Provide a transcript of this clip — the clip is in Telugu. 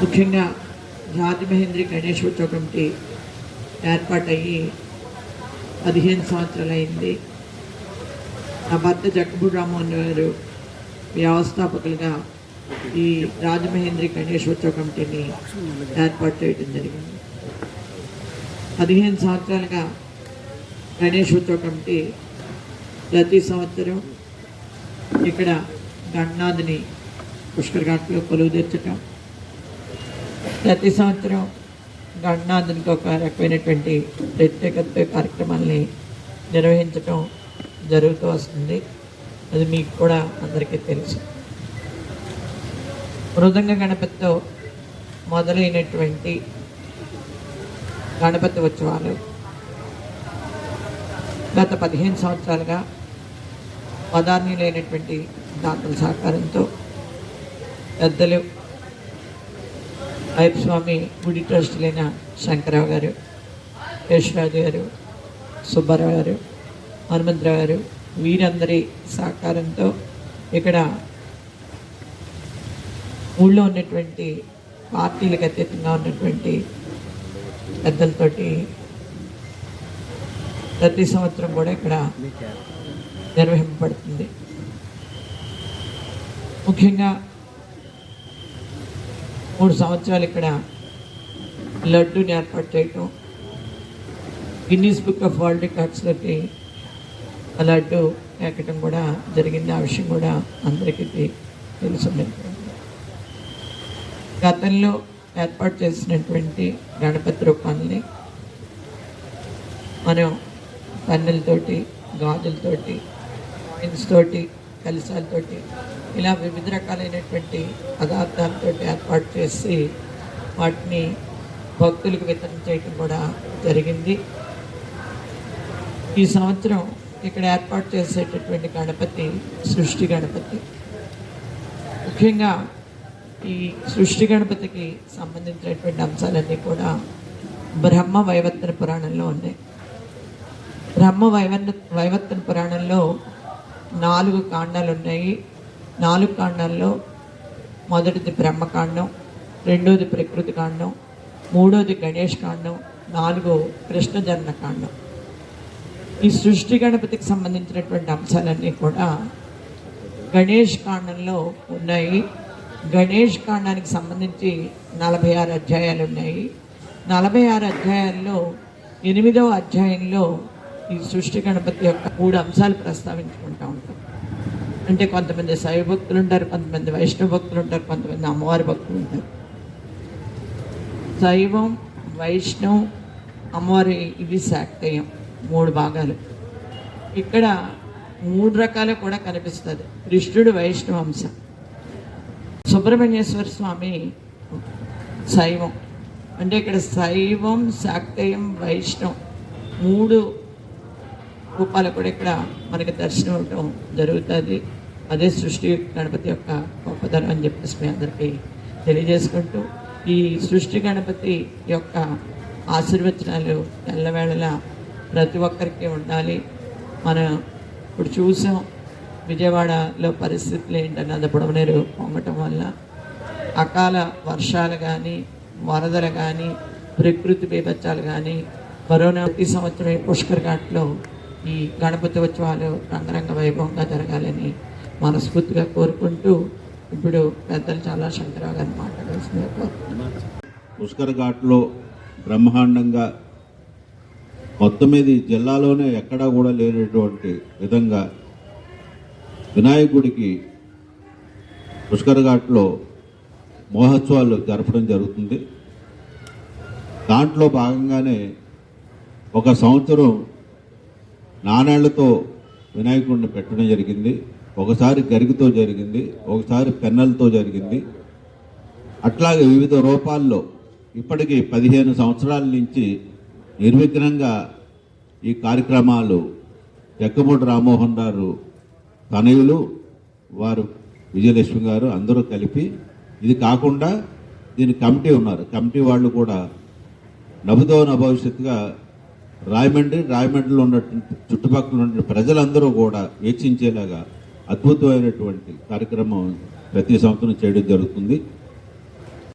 ముఖ్యంగా రాజమహేంద్రి గణేశోత్సవ కమిటీ ఏర్పాటయ్యి పదిహేను సంవత్సరాలు అయింది నా భర్త జక్కపూడి రామ్మోహన్ గారు వ్యవస్థాపకులుగా ఈ రాజమహేంద్రి గణేశోత్సవ కమిటీని ఏర్పాటు చేయడం జరిగింది. పదిహేను సంవత్సరాలుగా గణేశోత్సవ కమిటీ ప్రతి సంవత్సరం ఇక్కడ గణనాథిని పుష్కర్ ఘాట్లో కొలువు తెచ్చటం ప్రతి సంవత్సరం గణనాథునికి ఒక రకమైనటువంటి ప్రత్యేకత కార్యక్రమాల్ని నిర్వహించటం జరుగుతూ వస్తుంది. అది మీకు కూడా అందరికీ తెలుసు. మృదంగ గణపతితో మొదలైనటువంటి గణపతి ఉత్సవాలు గత పదిహేను సంవత్సరాలుగా పదార్ణులైనటువంటి దాతల సహకారంతో పెద్దలు అయ్యప్ప స్వామి గుడి ట్రస్టులైన శంకరరావు గారు యశ్వరాజు గారు సుబ్బారావు గారు హనుమంతరావు గారు వీరందరి సహకారంతో ఇక్కడ ఊళ్ళో ఉన్నటువంటి పార్టీలకు అతీతంగా ఉన్నటువంటి పెద్దలతోటి ప్రతి సంవత్సరం కూడా ఇక్కడ నిర్వహింపబడుతుంది. ముఖ్యంగా మూడు సంవత్సరాలు ఇక్కడ లడ్డూని ఏర్పాటు చేయటం గిన్నీస్ బుక్ ఆఫ్ వరల్డ్ రికార్డ్స్లోకి ఆ లడ్డు ఎక్కడం కూడా జరిగింది. ఆ విషయం కూడా అందరికీ తె- తెలుసు. గతంలో ఏర్పాటు చేసినటువంటి గణపతి రూపాన్ని మనం పన్నెలతోటి గాజులతోటి కాయిన్స్ తోటి కలసాలతోటి ఇలా వివిధ రకాలైనటువంటి పదార్థాలతో ఏర్పాటు చేసి వాటిని భక్తులకు వితరణ చేయడం కూడా జరిగింది. ఈ సంవత్సరం ఇక్కడ ఏర్పాటు చేసేటటువంటి గణపతి సృష్టి గణపతి. ముఖ్యంగా ఈ సృష్టి గణపతికి సంబంధించినటువంటి అంశాలన్నీ కూడా బ్రహ్మ వైవర్తన పురాణంలో ఉన్నాయి. బ్రహ్మ వైవర్ణ వైవర్తన పురాణంలో నాలుగు కాండాలు ఉన్నాయి నాలుగు కాండాల్లో మొదటిది బ్రహ్మకాండం రెండోది ప్రకృతి కాండం మూడోది గణేష్ కాండం నాలుగో కృష్ణ జన్మ కాండం. ఈ సృష్టి గణపతికి సంబంధించినటువంటి అంశాలన్నీ కూడా గణేష్ కాండంలో ఉన్నాయి. గణేష్ కాండానికి సంబంధించి నలభై ఆరు అధ్యాయాలు ఉన్నాయి. నలభై ఆరు అధ్యాయాల్లో ఎనిమిదవ అధ్యాయంలో ఈ సృష్టి గణపతి యొక్క మూడు అంశాలు ప్రస్తావించుకుంటూ ఉంటాం. అంటే కొంతమంది శైవ భక్తులు ఉంటారు కొంతమంది వైష్ణవ భక్తులు ఉంటారు కొంతమంది అమ్మవారి భక్తులు ఉంటారు. శైవం వైష్ణవం అమ్మవారి ఇవి శాక్తయం మూడు భాగాలు. ఇక్కడ మూడు రకాలు కూడా కనిపిస్తుంది. కృష్ణుడు వైష్ణవ అంశం. సుబ్రహ్మణ్యేశ్వర స్వామి శైవం. అంటే ఇక్కడ శైవం శాక్తయం వైష్ణవం మూడు రూపాలు కూడా ఇక్కడ మనకి దర్శనం అవటం జరుగుతుంది. అదే సృష్టి గణపతి యొక్క గొప్పతనం అని చెప్పేసి మీ అందరికీ తెలియజేసుకుంటూ ఈ సృష్టి గణపతి యొక్క ఆశీర్వచనాలు తెల్లవేళలా ప్రతి ఒక్కరికి ఉండాలి. మనం ఇప్పుడు చూసాం విజయవాడలో పరిస్థితులు ఏంటన్నది బుడమనేరు పొంగటం వల్ల అకాల వర్షాలు కానీ వరదలు కానీ ప్రకృతి బీభత్సాలు కానీ కరోనా ప్రతి సంవత్సరం పుష్కర్ ఘాట్లో ఈ గణపతి ఉత్సవాలు రంగరంగ వైభవంగా జరగాలని మనస్ఫూర్తిగా కోరుకుంటూ ఇప్పుడు పెద్దలు చాలా శంకరరావు గారు మాట్లాడాల్సిందిగా కోరుతున్నాను పుష్కర్ ఘాట్లో బ్రహ్మాండంగా మొత్తం మీద జిల్లాలోనే ఎక్కడా కూడా లేనటువంటి విధంగా వినాయకుడికి పుష్కర్ ఘాట్లో మహోత్సవాలు జరపడం జరుగుతుంది. దాంట్లో భాగంగానే ఒక సంవత్సరం నాణేళ్ళతో వినాయకుడిని పెట్టడం జరిగింది. ఒకసారి గరిగితో జరిగింది. ఒకసారి పెన్నలతో జరిగింది. అట్లాగే వివిధ రూపాల్లో ఇప్పటికీ పదిహేను సంవత్సరాల నుంచి నిర్విఘ్నంగా ఈ కార్యక్రమాలు ఎక్కమూడి రామ్మోహన్ గారు తనయులు వారు విజయలక్ష్మి గారు అందరూ కలిపి ఇది కాకుండా దీని కమిటీ ఉన్నారు. కమిటీ వాళ్ళు కూడా నభుతో భవిష్యత్తుగా రాయమండ్రి రాయమండ్రిలో ఉన్నటువంటి చుట్టుపక్కల ఉన్న ప్రజలందరూ కూడా వీక్షించేలాగా అద్భుతమైనటువంటి కార్యక్రమం ప్రతి సంవత్సరం చేయడం జరుగుతుంది.